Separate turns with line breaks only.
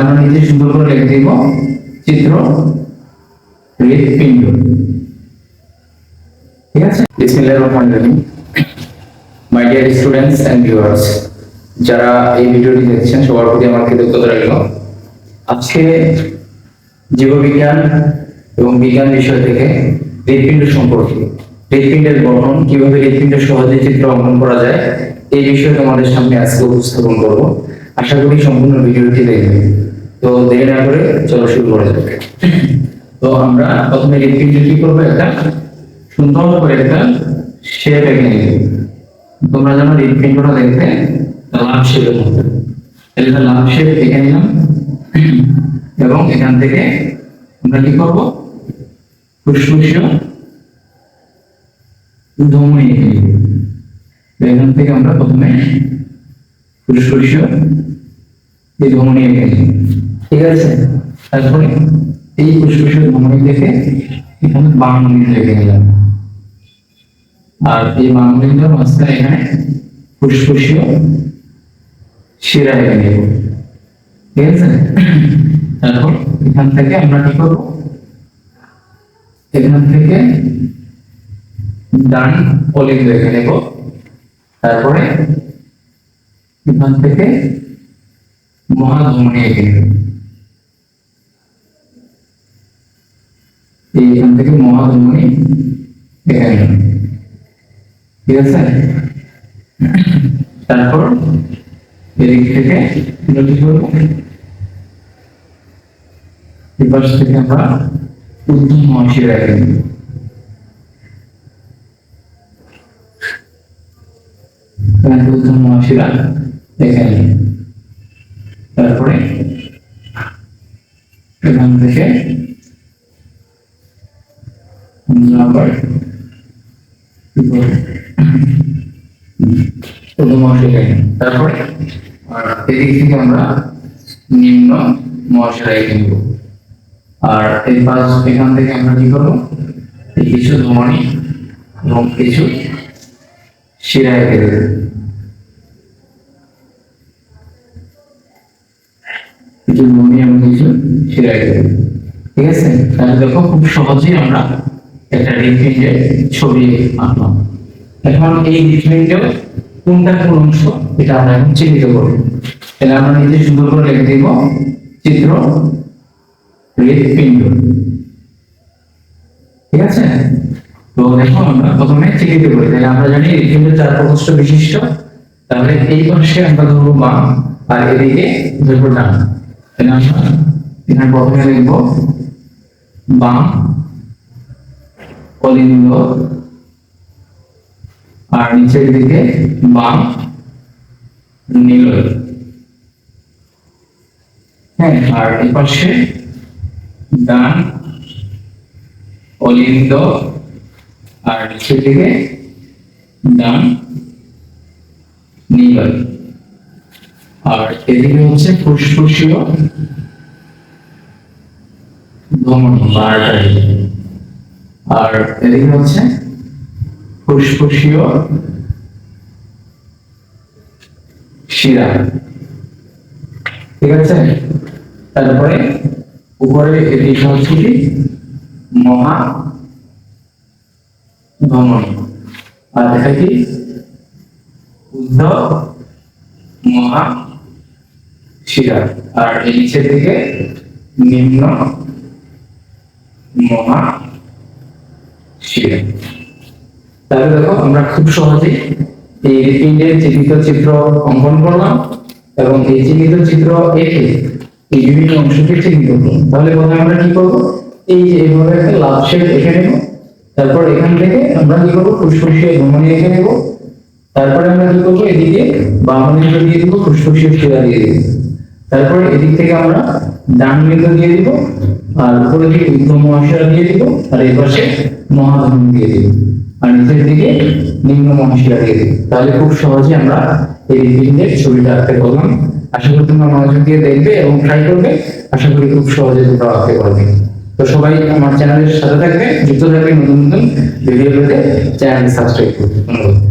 আমরা সুন্দর করে লিখে দিব। চিত্র হৃদপিণ্ড ঠিক আছে? My dear students and viewers যারা এই ভিডিওটি দেখছেন, সবার প্রতি আমার কৃতজ্ঞতা আজকে জীববিজ্ঞান এবং বিজ্ঞান বিষয় থেকে হৃদপিণ্ড সম্পর্কে হৃদপিণ্ডের গঠন, কীভাবে হৃদপিণ্ড সহজে চিত্র অঙ্কন করা যায়, এই বিষয়ে তোমাদের সামনে আজকে উপস্থাপন করব। আশা করি সম্পূর্ণ ভিডিওটি দেখবে তো দেরি না করে চলো শুরু করা যাবে তো আমরা প্রথমে হৃদপিণ্ড কি করব একটা? সুন্দর করে একটা শেপ এঁকে নিব তোমরা যেন হৃদপিণ্ডটা দেখতে লাভ শেপের মতো এটা লাভ শেপ এঁকে নিলাম। এবং এখান থেকে আমরা কি করব? ফুসফুসীয় ধমনী এঁকে নিব। এখান থেকে আমরা প্রথমে ফুসফুসীয় এই ধমনি এঁকে নিব ঠিক আছে? তারপরে এই ফুসফুসীয় ধমনী থেকে এখানে বাংলিন রেখে নিলাম আর এই বাংলিনটার মাঝখানে এখানে ফুসফুসীয় শিরা নেব ঠিক আছে? তারপর এখান থেকে আমরা কি করব? এখান থেকে ডান অলিভ রেখে নেব তারপরে এখান থেকে মহাধমনী এঁকে নেব এখান থেকে মহাধমনী এঁকে নেব ঠিক আছে? তারপর এদিক থেকে কি করব। এই পাশ থেকে আমরা উত্তম মহাশি রেখে উত্তম মহাশিরা রেখে নেব তারপরে এখান থেকে আমরা আবার কি করব? প্রথম মহাশয় তারপরে আর এই পাশ এখান থেকে আমরা কি করব? কিছু ধমনি এবং কিছু শিরা এঁকে দেবো। কিছু ধমনি এবং কিছু শিরা এঁকে দেবো। ঠিক আছে? তাহলে দেখো, খুব সহজেই আমরা একটা হৃদপিণ্ডের ছবি আঁকলাম। এখন এই হৃদপিণ্ডের কোনটা কোন অংশ, এটা আমরা এখন চিহ্নিত করব। তাহলে আমরা নিজে সুন্দর করে লিখে দিব, চিত্র হৃদপিণ্ড ঠিক আছে? তো দেখো, আমরা প্রথমে চিহ্নিত করি। তাহলে আমরা জানি হৃদপিণ্ড চার প্রকোষ্ঠ বিশিষ্ট। তাহলে এই পাশে আমরা ধরবো বাম আর এদিকে ধরবো ডান। তাহলে আমরা এখানে প্রথমে লিখব বাম অলিন্দ আর নিচের দিকে বাম হ্যাঁ আর এই পাশে ডান অলিন্দ আর নিচের দিকে ডান নীল আর এদিকে হচ্ছে ফুসফুসীয় ধমনী। আর এদিকে হচ্ছে ফুসফুসীয় শিরা। ঠিক আছে? তারপরে উপরে হচ্ছে কি মহা ধমনী। আর এটা কি? উদ্ধ মহা শিরা। আর নিচের দিকে নিম্ন, মহা শিরা তাহলে দেখো, আমরা খুব সহজেই এই হৃৎপিণ্ডের চিহ্নিত চিত্র অঙ্কন করলাম এবং এই চিহ্নিত চিত্র এঁকে এই বিভিন্ন অংশকে চিহ্নিত তাহলে প্রথমে আমরা কি করব? এই যে এইভাবে একটা লাভ শেপ এঁকে নেব। তারপর এখান থেকে আমরা কি করব? ফুসফুসীয় ধমনী এঁকে নেব। তারপরে আমরা কি করব? এদিকে বামনিন্দ দিয়ে দিব ফুসফুসীয় শিরা দিয়ে দিব। তারপরে এদিক থেকে আমরা ডান লিঙ্গ দিয়ে দিব, আর উপরে দিকে উদ্ধ মহাশিরা দিয়ে দিব, আর এই পাশে তাহলে খুব সহজে আমরা এই হৃদপিণ্ডের ছবিটা আঁকতে পারলাম। আশা করি তোমরা মনোযোগ দিয়ে দেখবে এবং ট্রাই করবে। আশা করি খুব সহজে তোমরা আঁকতে পারবে। তো সবাই আমার চ্যানেলের সাথে থাকবে, যুক্ত থাকবে, নতুন নতুন ভিডিও চ্যানেল সাবস্ক্রাইব করবে। ধন্যবাদ।